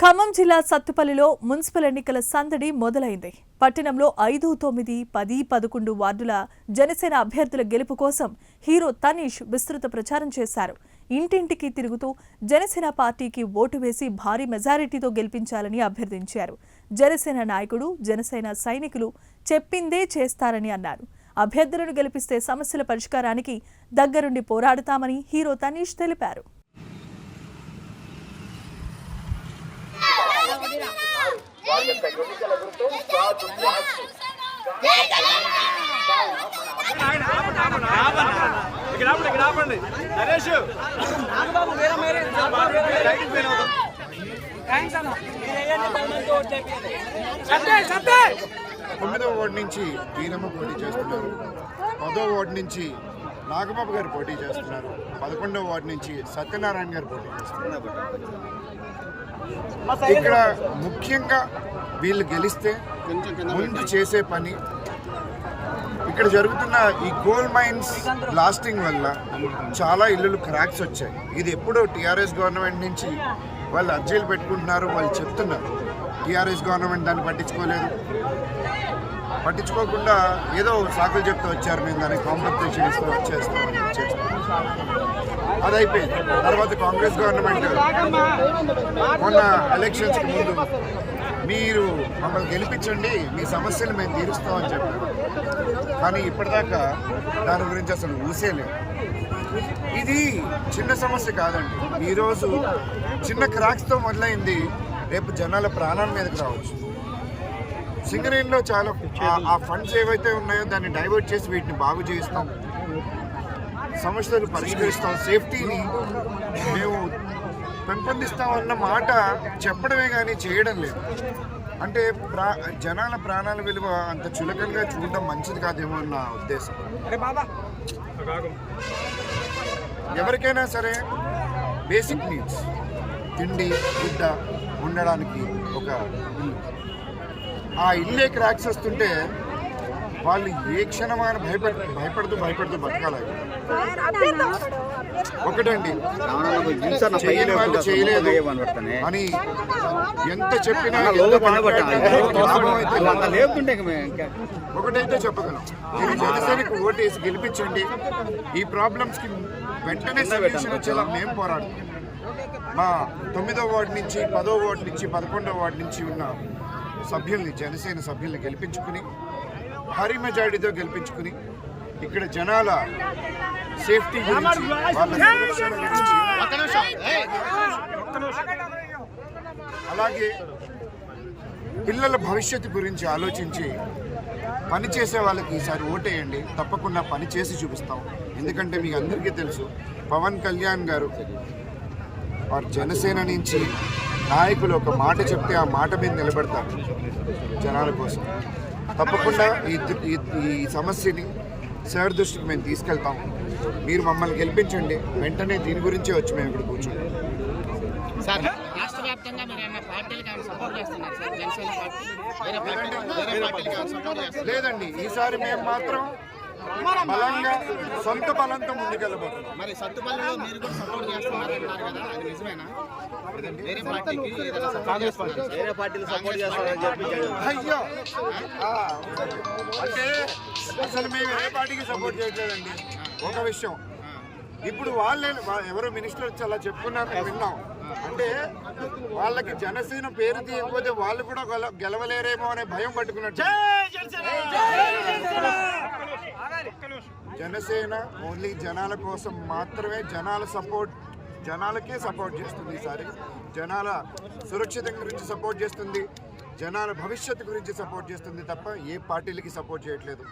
ఖమ్మం జిల్లా సత్తుపల్లిలో మున్సిపల్ ఎన్నికల సందడి మొదలైంది. పట్టణంలో ఐదు తొమ్మిది పది పదకొండు వార్డుల జనసేన అభ్యర్థుల గెలుపు కోసం హీరో తనీష్ విస్తృత ప్రచారం చేశారు. ఇంటింటికి తిరుగుతూ జనసేన పార్టీకి ఓటు వేసి భారీ మెజారిటీతో గెలిపించాలని అభ్యర్థించారు. జనసేన నాయకుడు జనసేన సైనికులు చెప్పిందే చేస్తారని అన్నారు. అభ్యర్థులను గెలిపిస్తే సమస్యల పరిష్కారానికి దగ్గరుండి పోరాడతామని హీరో తనీష్ తెలిపారు. ఇక్కడ ఆపండి ఇక్కడ ఆపండి నరేష్ తొమ్మిదవ వార్డు నుంచి వీరమ్మ పోటీ చేస్తున్నారు పదో వార్డు నుంచి నాగబాబు గారు పోటీ చేస్తున్నారు. పదకొండవ వార్డు నుంచి సత్యనారాయణ గారు పోటీ చేస్తున్నారు. ఇక్కడ ముఖ్యంగా వీళ్ళు గెలిస్తే ముందు చేసే పని ఇక్కడ జరుగుతున్న ఈ కోల్ మైన్స్ బ్లాస్టింగ్ వల్ల చాలా ఇల్లులు క్రాక్స్ వచ్చాయి. ఇది ఎప్పుడో టీఆర్ఎస్ గవర్నమెంట్ నుంచి వాళ్ళు అర్జీలు పెట్టుకుంటున్నారు వాళ్ళు చెప్తున్నారు. టీఆర్ఎస్ గవర్నమెంట్ దాన్ని పట్టించుకోలేదు. పట్టించుకోకుండా ఏదో సాకులు చెప్తూ వచ్చారు. మేము దానికి కాంపెన్సేషన్ ఇస్తూ వచ్చేస్తాం అది అయిపోయింది. తర్వాత కాంగ్రెస్ గవర్నమెంట్ మొన్న ఎలక్షన్స్కి ముందు మీరు మమ్మల్ని గెలిపించండి మీ సమస్యలు మేము తీరుస్తామని చెప్పారు. కానీ ఇప్పటిదాకా దాని గురించి అసలు ఊసేలేదు ఇది చిన్న సమస్య కాదండి. ఈరోజు చిన్న క్రాక్స్తో మొదలైంది. రేపు జనాల ప్రాణాల మీదకి రావచ్చు. సింగరేణిలో చాలా ఆ- ఫండ్స్ ఏవైతే ఉన్నాయో దాన్ని డైవర్ట్ చేసి వీటిని బాగు చేయిస్తాం. సమస్యలు పరిష్కరిస్తాం. సేఫ్టీని మేము పెంపొందిస్తామన్న మాట చెప్పడమే కానీ చేయడం లేదు. అంటే ప్రా జనాల ప్రాణాల విలువ అంత చులకనగా చూడడం మంచిది కాదేమో నా ఉద్దేశం. ఎవరికైనా సరే బేసిక్ నీడ్స్ తిండి గుడ్డ ఉండడానికి ఒక ఆ ఇల్లే క్రాక్స్ వస్తుంటే వాళ్ళు ఏ క్షణమైన భయపడ భయపడుతూ భయపడుతూ బతకాలి. ఒకటండి. వాళ్ళు చేయలేదు. అని ఎంత చెప్పినా. ఒకటైతే చెప్పగలం. మీరు జనసేనకు ఓటేసి గెలిపించండి. ఈ ప్రాబ్లమ్స్కి వెంటనే సొల్యూషన్ వచ్చేలా మేము పోరాడతాం మా తొమ్మిదో వార్డు నుంచి పదో వార్డు నుంచి పదకొండో వార్డు నుంచి ఉన్న సభ్యుల్ని జనసేన సభ్యుల్ని గెలిపించుకుని భారీ మెజారిటీతో గెలిపించుకుని ఇక్కడ జనాల సేఫ్టీ గురించి వాళ్ళ సురక్షణ గురించి అలాగే పిల్లల భవిష్యత్తు గురించి ఆలోచించి పని చేసే వాళ్ళకి ఈసారి ఓటేయండి. తప్పకుండా పని చేసి చూపిస్తాం. ఎందుకంటే మీకు అందరికీ తెలుసు పవన్ కళ్యాణ్ గారు వారు జనసేన నుంచి నాయకులు ఒక మాట చెప్తే ఆ మాట మీద నిలబడతారు జనాల కోసం. తప్పకుండా ఈ ఈ- సమస్యని సార్ దృష్టికి మేము తీసుకెళ్తాం. మీరు మమ్మల్ని గెలిపించండి. వెంటనే దీని గురించే వచ్చి మేము ఇక్కడ కూర్చుంటాం. రాష్ట్ర వ్యాప్తంగా చేస్తున్నారు? లేదండి. ఈసారి మేము మాత్రం బలంగా సొంత బలంతో ముందుకెళ్ళబోతున్నాం. మరి సత్తుపల్లిలో మీరు కూడా సపోర్ట్ చేస్తున్నారు అన్నారు కదా అది నిజమేనా? వేరే పార్టీకి ఏదైనా సపోర్ట్ చేస్తున్నారు వేరే పార్టీలు సపోర్ట్ చేస్తారని చెప్పి అయ్యో! ఆ, అంటే అసలు మేము ఏ పార్టీకి సపోర్ట్ చేయట్లేదండి. ఒక విషయం. ఇప్పుడు వాళ్ళే ఎవరో మినిస్టర్ వచ్చి అలా చెప్పుకున్నారు విన్నాం. అంటే వాళ్ళకి జనసేన పేరు తీయకపోతే వాళ్ళు కూడా గెల- గెలవలేరేమో అనే భయం పట్టుకున్నట్టు జనసేన ఓన్లీ జనాల కోసం మాత్రమే జనాల సపోర్ట్ జనాలకే సపోర్ట్ చేస్తుంది ఈసారి జనాల సురక్షితం గురించి సపోర్ట్ చేస్తుంది జనాల భవిష్యత్తు గురించి సపోర్ట్ చేస్తుంది తప్ప ఏ పార్టీలకి సపోర్ట్ చేయట్లేదు.